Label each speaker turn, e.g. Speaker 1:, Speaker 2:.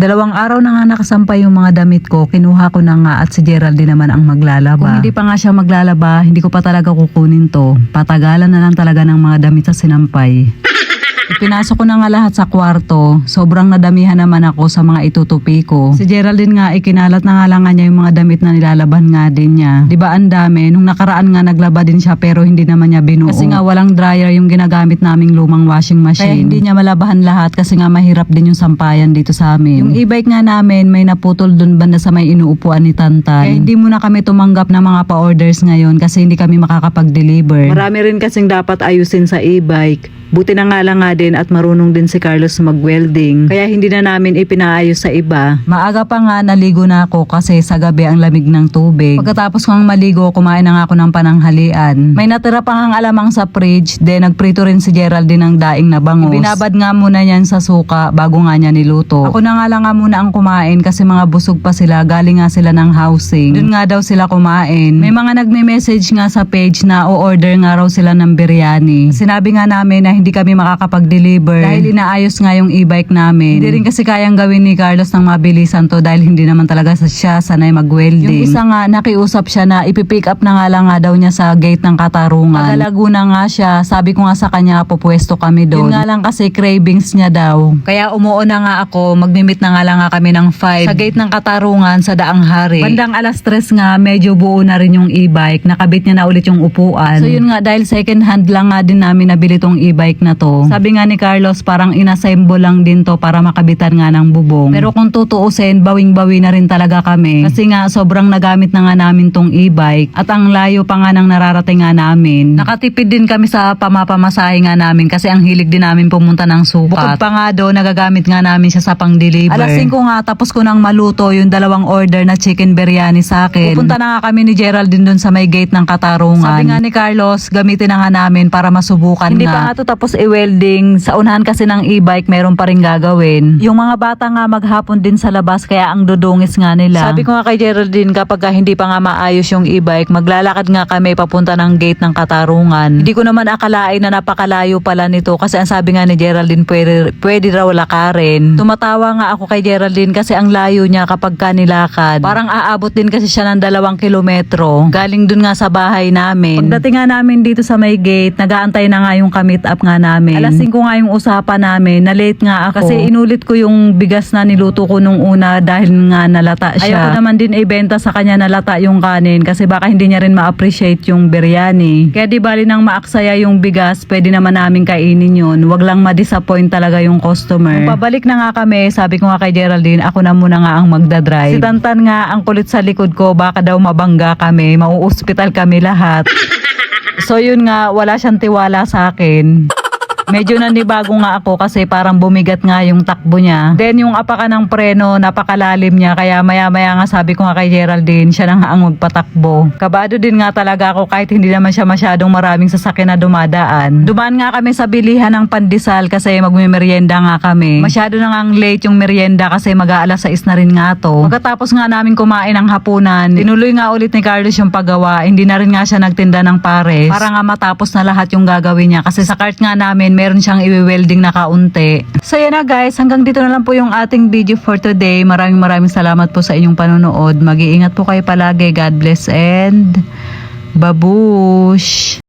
Speaker 1: Dalawang araw na nga nakasampay yung mga damit ko, kinuha ko na nga at si Geraldine naman ang maglalaba. Kung hindi pa nga siya maglalaba, hindi ko pa talaga kukunin to. Patagalan na lang talaga ng mga damit sa sinampay. Ipinasok ko na nga lahat sa kwarto. Sobrang nadamihan naman ako sa mga itutupi ko. Si Geraldine nga, ikinalat na nga lang nga niya yung mga damit na nilalaban nga din niya. Di ba ang dami? Nung nakaraan nga naglaba din siya pero hindi naman niya binuo. Kasi nga walang dryer yung ginagamit naming lumang washing machine. Kaya hindi niya malabahan lahat kasi nga mahirap din yung sampayan dito sa amin. Yung e-bike nga namin, may naputol dun banda sa may inuupuan ni Tantan. Kaya hindi muna kami tumanggap ng mga pa-orders ngayon kasi hindi kami makakapag-deliver. Marami rin kasing dapat ayusin sa e-bike. Buti na nga lang nga din at marunong din si Carlos mag-welding. Kaya hindi na namin ipinaayos sa iba. Maaga pa nga naligo na ako kasi sa gabi ang lamig ng tubig. Pagkatapos kong maligo, kumain na nga ako ng pananghalian. May natira pa nga alamang sa fridge, then nagprito rin si Geraldine ng daing na bangus. Binabad nga muna niyan sa suka bago nga niya niluto. Ako na nga lang nga muna ang kumain kasi mga busog pa sila, galing nga sila ng housing. Doon nga daw sila kumain. May mga nagme-message nga sa page na o-order nga raw sila ng biryani. Sinabi nga namin na hindi kami makakapag-deliver dahil inaayos nga yung e-bike namin. Hindi rin kasi kayang gawin ni Carlos ng mabilisan to dahil hindi naman talaga sa siya sanay mag-welding. Yung isa nga, nakiusap siya na ipipick up na nga lang nga daw niya sa gate ng Katarungan. Taga Laguna nga siya. Sabi ko nga sa kanya, pupuesto kami doon. Yun nga lang kasi cravings niya daw. Kaya umuo na nga ako, magmimit na nga lang nga kami ng 5 sa gate ng Katarungan sa Daang Hari. Bandang alas 3 nga, medyo buo na rin yung e-bike. Nakabit niya na ulit yung upuan. So yun nga, dahil second hand lang nga din namin nabili tong e-bike na to. Sabi nga ni Carlos, parang inassemble lang din to para makabitan nga ng bubong. Pero kung tutuusin, bawing-bawi na rin talaga kami. Kasi nga, sobrang nagamit na nga namin tong e-bike. At ang layo pa nga ng nararating nga namin. Nakatipid din kami sa pamapamasahe nga namin kasi ang hilig din namin pumunta ng sukat. Bukod pa nga doon, nagagamit nga namin siya sa pang-deliver. Alas 5 nga, tapos ko nang maluto yung dalawang order na chicken biryani sa akin. Pupunta na nga kami ni Geraldine doon sa may gate ng Katarungan. Sabi nga ni Carlos, gamitin na nga namin para masubukan Hindi pa nga to tapos i-welding. Sa unahan kasi ng e-bike, meron pa rin gagawin. Yung mga bata nga maghapon din sa labas, kaya ang dudungis nga nila. Sabi ko nga kay Geraldine, kapag ka hindi pa nga maayos yung e-bike, maglalakad nga kami papunta ng gate ng Katarungan. Hindi ko naman akalain na napakalayo pala nito kasi ang sabi nga ni Geraldine, pwede, pwede raw lakarin. Tumatawa nga ako kay Geraldine kasi ang layo niya kapag ka nilakad. Parang aabot din kasi siya ng dalawang kilometro. Galing dun nga sa bahay namin. Pagdating nga namin dito sa may gate, nagaantay na nga yung kamit up nga namin. Alas 5 nga yung usapan namin, na late nga ako. Kasi inulit ko yung bigas na niluto ko nung una dahil nga nalata siya. Ayoko naman din ibenta sa kanya nalata yung kanin kasi baka hindi niya rin ma-appreciate yung biryani. Kaya di bali nang maaksaya yung bigas, pwede naman namin kainin yun. Wag lang ma-disappoint talaga yung customer. Nung pabalik na nga kami, sabi ko nga kay Geraldine, ako na muna nga ang magdadrive. Si Tantan nga, ang kulit sa likod ko, baka daw mabangga kami, mauuspital kami lahat. So yun nga, wala siyang tiwala sa akin. Medyo nanibago nga ako kasi parang bumigat nga yung takbo niya. Then yung apaka ng preno, napakalalim niya. Kaya maya maya nga sabi ko nga kay Geraldine, siya na nga ang magpatakbo. Kabado din nga talaga ako kahit hindi naman siya masyadong maraming sasakyan na dumadaan. Dumaan nga kami sa bilihan ng pandesal kasi magmimerienda nga kami. Masyado na nga late yung merienda kasi mag-aalas 6 na rin nga to. Pagkatapos nga namin kumain ng hapunan, tinuloy nga ulit ni Carlos yung paggawa. Hindi na rin nga siya nagtinda ng pares. Para nga matapos na lahat yung gagawin niya. Kasi sa cart nga namin, meron siyang iwi-welding na kaunti. So yan na guys, hanggang dito na lang po yung ating video for today. Maraming maraming salamat po sa inyong panonood. Mag-iingat po kayo palagi. God bless and babush!